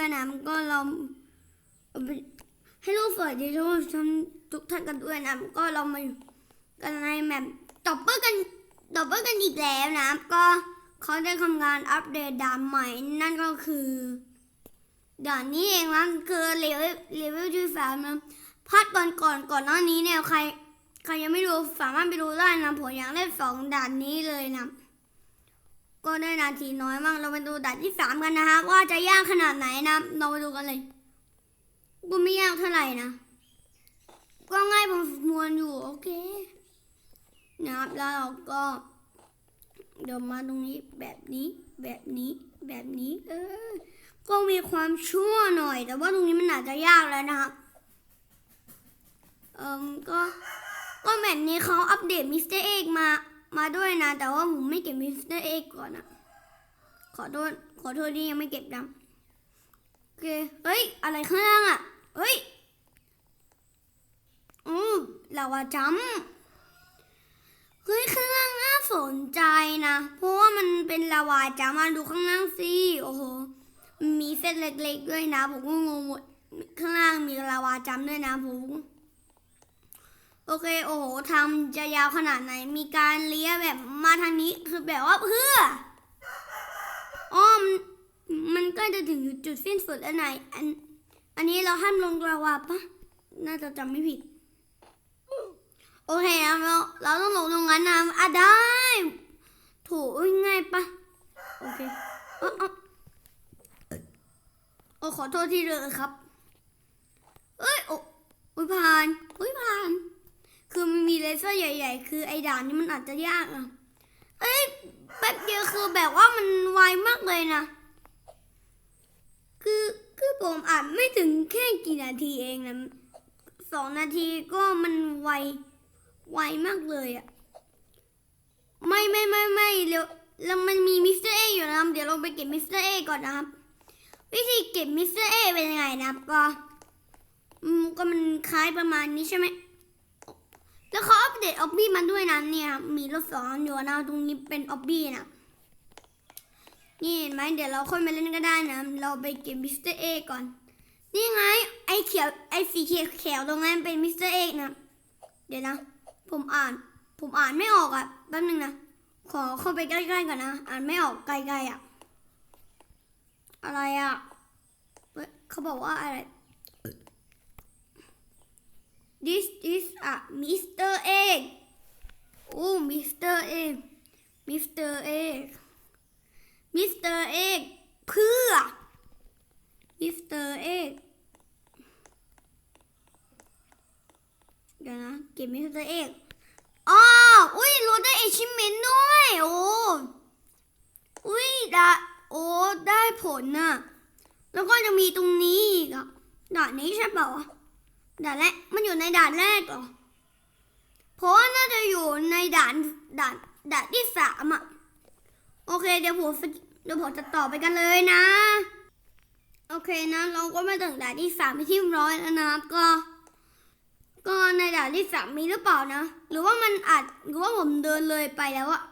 ด้วยนะก็เราเอาไปให้ลูกสวัสดีทุกท่านทุกท่านกันด้วยนะก็เรามาอยู่กันในแมปตบเปิ้ลกันตบเปิ้ลกันอีกแล้วนะก็เขาได้ทำงานอัปเดตด่านใหม่นั่นก็คือด่านนี้เองนะคือเลเวลเลเวลที่สามนะพาดก่อนก่อนก่อนหน้านี้เนี่ยใครใครยังไม่รู้สามารถไปดูได้นะผมอยากเล่นสองด่านนี้เลยนะ ก็ได้นาทีน้อยมาก เราไปดูด่านที่สามกันนะฮะว่าจะยากขนาดไหนนะ เราไปดูกันเลย ก็ไม่ยากเท่าไหร่นะ ก็ง่ายพอสมควรอยู่โอเค นะครับแล้วเราก็เดินมาตรงนี้แบบนี้แบบนี้แบบนี้เออ ก็มีความชั่วหน่อย แต่ว่าตรงนี้มันอาจจะยากแล้วนะครับเอ่มก็ก็แบบนี้เขาอัปเดตมิสเตอร์เอกมา มาด้วยนะ แต่ว่าผมไม่เก็บมิสเตอร์เอกก่อนอะขอโทษ ขอโทษที่ยังไม่เก็บนะโอเค เฮ้ย อะไรข้างล่างอะเฮ้ยอืมลาวาจัมป์เฮ้ยข้างล่างน่าสนใจนะ เพราะว่ามันเป็นลาวาจัมป์มาดูข้างล่างสิ โอ้โห มีเส้นเล็กๆด้วยนะ ผมก็งงหมด ข้างล่างมีลาวาจัมป์ด้วยนะผม โอเค โอ้โหทางจะยาวขนาดไหน มีการเลี้ยแบบมาทางนี้คือแบบว่าเพื่ออ้อมมันก็จะถึงจุดสิ้นสุดแล้วไหนอัน อันนี้เราห้ามลงกระวาปะน่าจะจำไม่ผิด โอเคเราเราต้องลงตรงนั้นนะอะได้ถูง่ายปะโอเคอ๋อโอ้ขอโทษที่เลยครับ เอ้ย โอ้ยผ่าน อุ้ยผ่าน คือมันมีเลเซอร์ใหญ่ ๆ คือไอ้ด่านนี้มันอาจจะยากอะเอ้ยแป๊บเดียวคือแบบว่ามันไวมากเลยนะ คือคือผมอ่านไม่ถึงแค่กี่นาทีเองนะสองนาทีก็มันไวไวมากเลยอะไม่ไม่ไม่ไม่เดี๋ยวแล้วมันมีมิสเตอร์เออยู่นะครับเดี๋ยวเราไปเก็บมิสเตอร์เอก่อนนะครับ วิธีเก็บมิสเตอร์เอเป็นยังไงนะครับก็อืมก็มันคล้ายประมาณนี้ใช่ไหม ออบบี้มาด้วยนะเนี่ย มีรถสองอยู่นะตรงนี้เป็นออบบี้นะนี่เห็นไหมเดี๋ยวเราค่อยมาเล่นก็ได้นะ เราไปเก็บมิสเตอร์เอก่อน นี่ไง ไอเขียวไอสีเขียวเขียวตรงนั้นเป็นมิสเตอร์เอกนะ เดี๋ยวนะ ผมอ่าน ผมอ่านไม่ออกอะแป๊บนึงนะ ขอเข้าไปใกล้ๆก่อนนะ อ่านไม่ออกไกลๆอะ อะไรอะเขาบอกว่าอะไร This is a Mr. Egg โอ้ Mr. Egg Mr. Egg Mr. Egg เพื่อ Mr. Egg เดี๋ยวนะเก็บ Mr. Egg อ๋ออุ้ยเราได้ achievement ด้วย โอ้อุ้ยได้โอ้ได้ผลน่ะ แล้วก็จะมีตรงนี้อีกอะด่านนี้ใช่เปล่าวะ ด่านแรกมันอยู่ในด่านแรกเหรอเพราะว่าน่าจะอยู่ในด่านด่านด่านที่สามอะโอเค เดี๋ยวผมเดี๋ยวผมจะต่อไปกันเลยนะ โอเคนะเราก็มาถึงด่านที่สามไปที่ร้อยแล้วนะครับก็ ก็ในด่านที่สามมีหรือเปล่านะ หรือว่ามันอาจหรือว่าผมเดินเลยไปแล้วอะ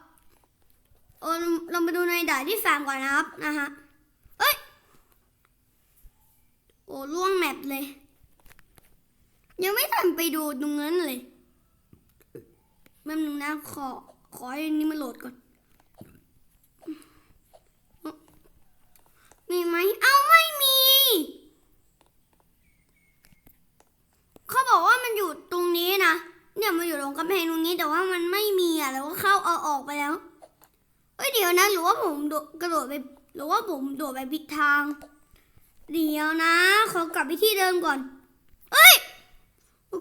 เออเรามาดูในด่านที่สามก่อนนะครับนะฮะเอ้ยโอ้ล่วงแมปเลย ยังไม่ทันไปดูตรงนั้นเลยแป๊บนึงนะขอ ขอให้อันนี้มาโหลดก่อน มีไหม เอ้าไม่มี เขาบอกว่ามันอยู่ตรงนี้นะ เนี่ยมันอยู่ตรงกำแพงตรงนี้แต่ว่ามันไม่มีอะ แล้วก็เข้าเอาออกไปแล้ว เฮ้ยเดี๋ยวนะ หรือว่าผมโดดกระโดดไป หรือว่าผมโดดไปผิดทาง เดี๋ยวนะ ขอกลับไปที่เดิมก่อน เอ้ยโอ้ย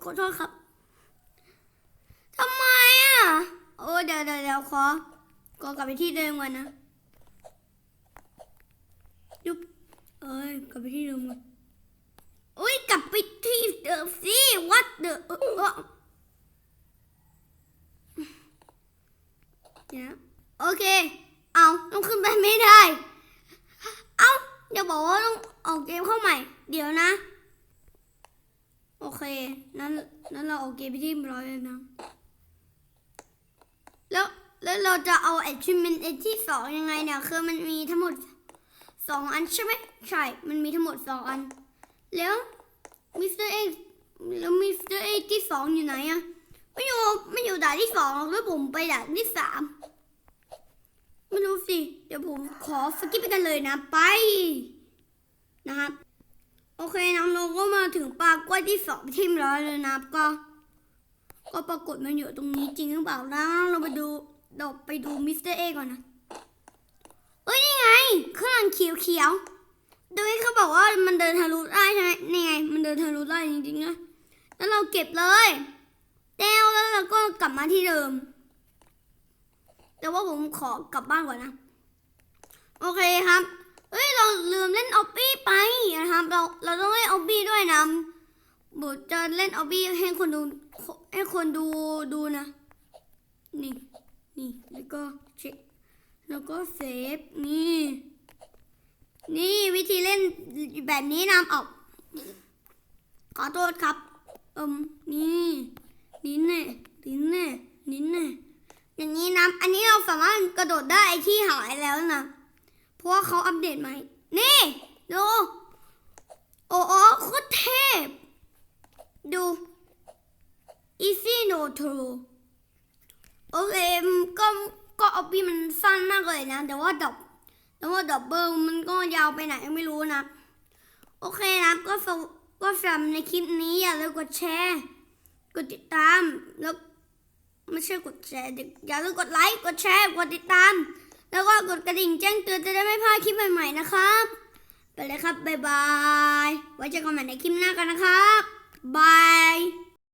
ขอโทษครับทำไมอะ โอ้เดี๋ยวเดี๋ยวเดี๋ยวขอขอกลับไปที่เดิมก่อนนะยุบเอ้ยกลับไปที่เดิมก่อนอุ้ยกลับไปที่เดิมสิวัดเดอเออเออเดี๋ยโอเค เอาต้องขึ้นไปไม่ได้ เอาอย่าบอกว่าต้องออกเกมเข้าใหม่ เดี๋ยวนะ โอเค นั้นนั้นเราออเกมไปที่ร้อยแล้วนะ แล้วแล้วเราจะเอา achievement ไอ้ที่สองยังไงเนี่ยคือมันมีทั้งหมดสองอันใช่ไหมใช่ มันมีทั้งหมดสองอัน แล้วมิสเตอร์เอกแล้วมิสเตอร์เอกที่สองอยู่ไหนอะไม่อยู่ไม่อยู่ด่านที่สองแล้วผมไปด่านที่สามไม่รู้สิ เดี๋ยวผมขอสกิปไปกันเลยนะ ไปนะครับ โอเคน้องเราก็มาถึงปลากล้วยที่สองที่ร้อยเลยนะก็ ก็ปรากฏมันอยู่ตรงนี้จริงหรือเปล่านะเราไปดูเราไปดูมิสเตอร์เอก่อนนะเอ้ยนี่ไงเครื่องเขียวเขียวๆดูให้เขาบอกว่ามันเดินทะลุได้ใช่ไหมนี่ไง มันเดินทะลุได้จริงๆนะแล้วเราเก็บเลยเต้วแล้วเราก็กลับมาที่เดิม แต่ว่าผมขอกลับบ้านก่อนนะ โอเคครับ เอ้ยเราลืมเล่นออบบี้ไปนะครับ เราเราต้องเล่นออบบี้ด้วยนะบุจะเล่นออบบี้ให้คนดูให้คนดูดูนะ นี่นี่แล้วก็เช็คแล้วก็เซฟนี่นี่วิธีเล่นแบบนี้นำออก ขอโทษครับเอิมนี่นี่แน่นี่แน่นี่แน่อย่างนี้นะอันนี้เราสามารถกระโดดได้ที่หายแล้วนะ ราะว่าเขาอัปเดตใหม่ นี่ ดู โอ้โอ้โคตรเทพ ดู easy no to โอเคก็ก็ออบบี้มันสั้นมากเลยนะ แต่ว่าดอกแต่ว่าดับเบิลมันก็ยาวไปไหนไม่รู้นะ โอเคนะก็สก็สำหรับในคลิปนี้อย่าลืมกดแชร์ กดติดตามแล้วไม่ใช่กดแชร์อย่าลืมกดไลค์ กดแชร์ กดติดตาม แล้วก็กดกระดิ่งแจ้งเตือนจะได้ไม่พลาดคลิปใหม่ๆนะครับ ไปเลยครับ บ๊ายบาย ไว้เจอกันใหม่ในคลิปหน้ากันนะครับบาย